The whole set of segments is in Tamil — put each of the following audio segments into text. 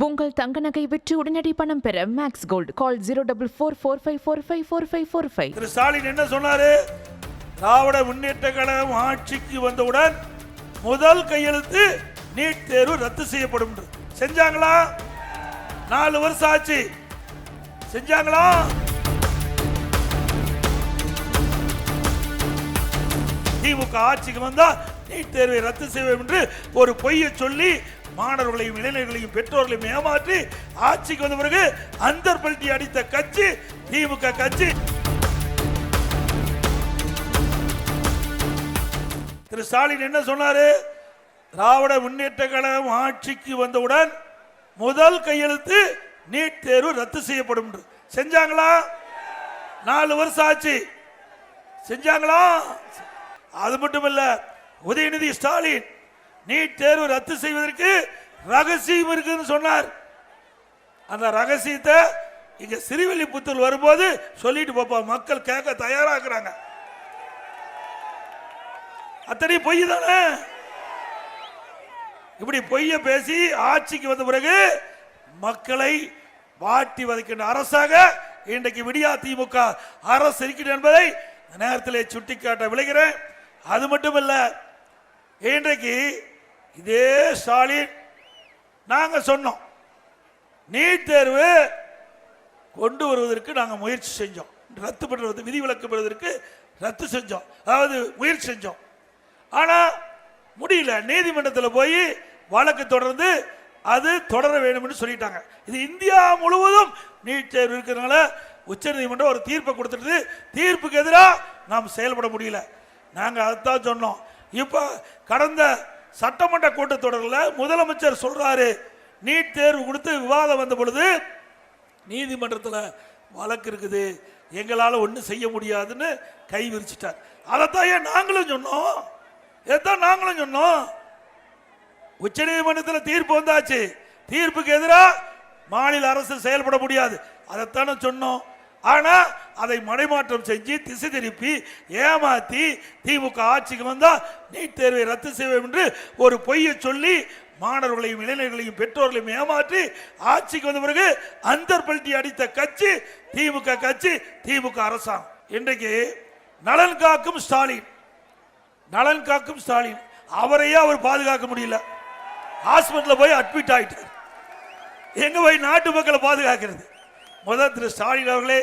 உங்கள் தங்க நகை விற்று உடனடி பணம் பெற max gold call zero double four four five four five four five four five Thiru Stalin என்ன சொன்னாரு? திராவிட முன்னேற்ற கழகம் ஆட்சிக்கு வந்தவுடன் முதல் கையெழுத்து நீட் தேர்வு ரத்து செய்யப்படும். செஞ்சாங்களா? நாலு வருஷம் ஆச்சு. செஞ்சாங்களா? திமுக ஆட்சிக்கு வந்தா நீட் தேர்வை ரத்து செய்வோம் என்று ஒரு பொய்யை சொல்லி மாணவர்களையும் இளைஞர்களையும் பெற்றோர்களையும் ஏமாற்றி ஆட்சிக்கு வந்த பிறகு அந்தர் அடித்த கட்சி திமுக கட்சி. திரு ஸ்டாலின் என்ன சொன்னாரு? திராவிட முன்னேற்ற கழகம் ஆட்சிக்கு வந்தவுடன் முதல் கையெழுத்து நீட் தேர்வு ரத்து செய்யப்படும் என்று. செஞ்சாங்களா? நாலு வருஷம் ஆச்சு. செஞ்சாங்களா? அது மட்டும் இல்லை உதயநிதி ஸ்டாலின் நீட் தேர்வு ரத்து செய்வதற்கு ரகசியம் இருக்குன்னு சொன்னார். அந்த ரகசியத்தை இங்க சிறுவில்லிபுத்தூர் வரும்போது சொல்லிட்டு போப்பா மக்கள் கேட்க தயாராகிறாங்க. அத்தனை பொய் தானே? இப்படி பொய்ய பேசி ஆட்சிக்கு வந்த பிறகு மக்களை வாட்டி வதைக்கின்ற அரசாக இன்றைக்கு விடியா திமுக அரசு இருக்கிறது என்பதை நேரத்தில் சுட்டிக்காட்ட விளைகிறேன் அது மட்டும் இல்லை இன்றைக்கு இதே ஸ்டாலின் நாங்க சொன்னோம். நீட் தேர்வு கொண்டு வருவதற்கு நாங்கள் முயற்சி செஞ்சோம். ரத்து பண்ணுறது விதிவிலக்கு பெறுவதற்கு ரத்து செஞ்சோம். அதாவது முயற்சி செஞ்சோம். ஆனா முடியல. நீதிமன்றத்தில் போய் வழக்கு தொடர்ந்து அது தொடர வேணும்னு சொல்லிட்டாங்க. இது இந்தியா முழுவதும் நீட் தேர்வு இருக்கிறதுனால உச்சநீதிமன்றம் ஒரு தீர்ப்பை கொடுத்துட்டு தீர்ப்புக்கு எதிராக நாம் செயல்பட முடியல. நாங்கள் அதைத்தான் சொன்னோம். இப்போ கடந்த சட்டமன்ற கூட்டத்தொடரில் முதலமைச்சர் சொல்றாரு நீட் தேர்வு கொடுத்து விவாதம் வந்த பொழுது நீதிமன்றத்தில் வழக்கு இருக்குது எங்களால் ஒன்றும் செய்ய முடியாதுன்னு கை விரிச்சிட்டார். அதைத்தான் ஏன் நாங்களும் சொன்னோம்? இதைத்தான் நாங்களும் சொன்னோம். உச்ச நீதிமன்றத்தில் தீர்ப்பு வந்தாச்சு. தீர்ப்புக்கு எதிராக மாநில அரசு செயல்பட முடியாது. அதைத்தானே சொன்னோம். ஆனால் அதை மடைமாற்றம் செஞ்சு திசை திருப்பி ஏமாத்தி திமுக ஆட்சிக்கு வந்தால் நீட் தேர்வை ரத்து செய்வோம் என்று ஒரு பொய்யை சொல்லி மாணவர்களையும் இளைஞர்களையும் பெற்றோர்களையும் ஏமாற்றி ஆட்சிக்கு வந்த பிறகு அந்தர்பல்ட்டி அடித்த கட்சி திமுக கட்சி திமுக அரசாங்கம். இன்றைக்கு நலன் காக்கும் ஸ்டாலின். நலன் காக்கும் ஸ்டாலின். அவரையே அவர் பாதுகாக்க முடியல. ஹாஸ்பிட்டலில் போய் அட்மிட் ஆயிட்டார். எங்க போய் நாட்டு மக்களை பாதுகாக்கிறது? முதல் திரு ஸ்டாலின் அவர்களே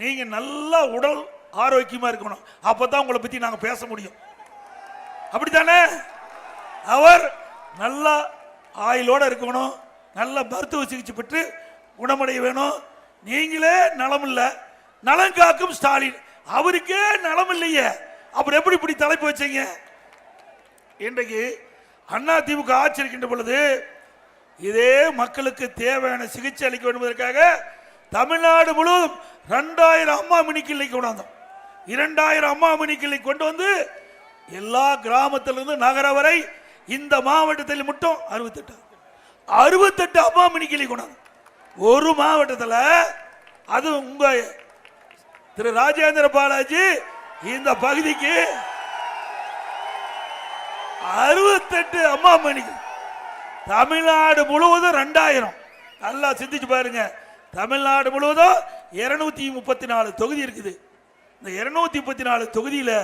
நீங்கள் நல்லா உடல் ஆரோக்கியமாக இருக்கணும். அப்போ தான் உங்களை பற்றி நாங்கள் பேச முடியும். அப்படித்தானே? அவர் நல்லா ஆயிலோடு இருக்கணும். நல்ல மருத்துவ சிகிச்சை பெற்று குணமடைய வேணும். நீங்களே நலம் இல்லை. நலம் காக்கும் ஸ்டாலின். அவருக்கே நலம் இல்லையே. அப்புறம் எப்படி இப்படி தலைப்பு வச்சீங்க? இன்றைக்கு அண்ணா திமுக ஆட்சி இருக்கின்ற பொழுது இதே மக்களுக்கு தேவையான சிகிச்சை அளிக்க வேண்டும் என்பதற்காக தமிழ்நாடு முழுவதும் ரெண்டாயிரம் அம்மா மினி கிளை கொண்டாந்தோம். இரண்டாயிரம் அம்மா மினி கிளை கொண்டு வந்து எல்லா கிராமத்திலிருந்து நகர வரை இந்த மாவட்டத்தில் மட்டும் அறுபத்தெட்டு. அறுபத்தெட்டு அம்மா மினி கிளை கொண்டாந்தோம். ஒரு மாவட்டத்தில் அது உங்க திரு ராஜேந்திர பாலாஜி இந்த பகுதிக்கு அறுபத்தெட்டு அம்மா மணிக்கு தமிழ்நாடு முழுவதும் ரெண்டாயிரம் நல்லா சிந்திச்சு பாருங்க. தமிழ்நாடு முழுவதும் இருநூத்தி முப்பத்தி நாலு தொகுதி இருக்குது. இந்த இருநூத்தி முப்பத்தி நாலு தொகுதியில்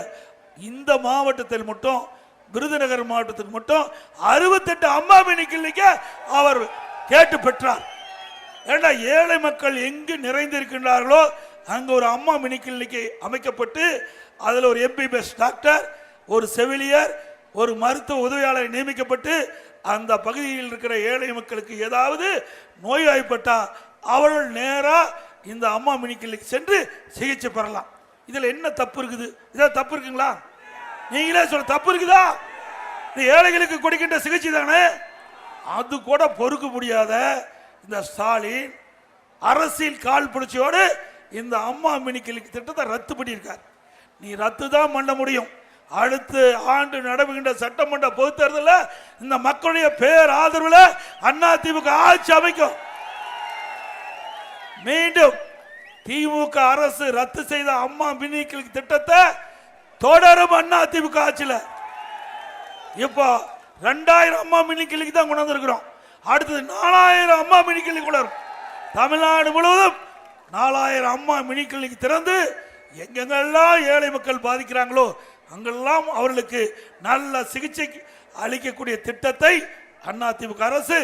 இந்த மாவட்டத்தில் மட்டும் விருதுநகர் மாவட்டத்தில் மட்டும் அறுபத்தெட்டு அம்மா மினி அவர் கேட்டு பெற்றார். ஏண்டா ஏழை மக்கள் எங்கு நிறைந்திருக்கின்றார்களோ அங்கே ஒரு அம்மா மினி கிளினிக் அமைக்கப்பட்டு அதில் ஒரு எம்பிபிஎஸ் டாக்டர் ஒரு செவிலியர் ஒரு மருத்துவ உதவியாளர் நியமிக்கப்பட்டு அந்த பகுதியில் இருக்கிற ஏழை மக்களுக்கு ஏதாவது நோய்வாய்ப்பட்டா அவர்கள் நேராக இந்த அம்மா மினி சென்று சிகிச்சை பெறலாம். இதில் என்ன தப்பு இருக்குது? இதான் தப்பு இருக்குங்களா? நீங்களே சொல்ல தப்பு இருக்குதா? இந்த ஏழைகளுக்கு கொடுக்கின்ற சிகிச்சை தானே? அது கூட பொறுக்க முடியாத இந்த ஸ்டாலின் அரசியல் கால் பிடிச்சியோடு இந்த அம்மா மினி திட்டத்தை ரத்து பண்ணியிருக்கார். நீ ரத்து தான் பண்ண முடியும். அடுத்த ஆண்டு நடவுகின்ற சட்டமன்ற பொது தேர்தலில் இந்த மக்களுடைய பேர் ஆதரவில் அண்ணா ஆட்சி அமைக்கும். மீண்டும் திமுக அரசு ரத்து செய்த அம்மா மினி கிளினிக் திட்டத்தை தொடரும் அண்ணா திமுக ஆட்சியில். இப்போ ரெண்டாயிரம் அம்மா மினி கிளினிக் தான் கொண்டு வந்திருக்கிறோம். அடுத்தது நாலாயிரம் அம்மா மினி கிளினிக் கூட தமிழ்நாடு முழுவதும் நாலாயிரம் அம்மா மினி கிளினிக் திறந்து எங்கெங்கெல்லாம் ஏழை மக்கள் பாதிக்கிறாங்களோ அங்கெல்லாம் அவர்களுக்கு நல்ல சிகிச்சை அளிக்கக்கூடிய திட்டத்தை அதிமுக அரசு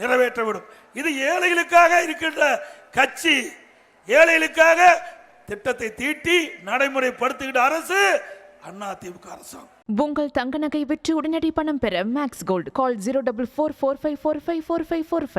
நிறைவேற்றவிடும். இது ஏழைகளுக்காக இருக்கின்ற கட்சி ஏழைகளுக்காக திட்டத்தை தீட்டி நடைமுறைப்படுத்துகின்ற அரசு அதிமுக அரசாங்கம். உங்கள் தங்க நகை விற்று உடனடி பணம் பெற max gold call zero double four four five four five four five four five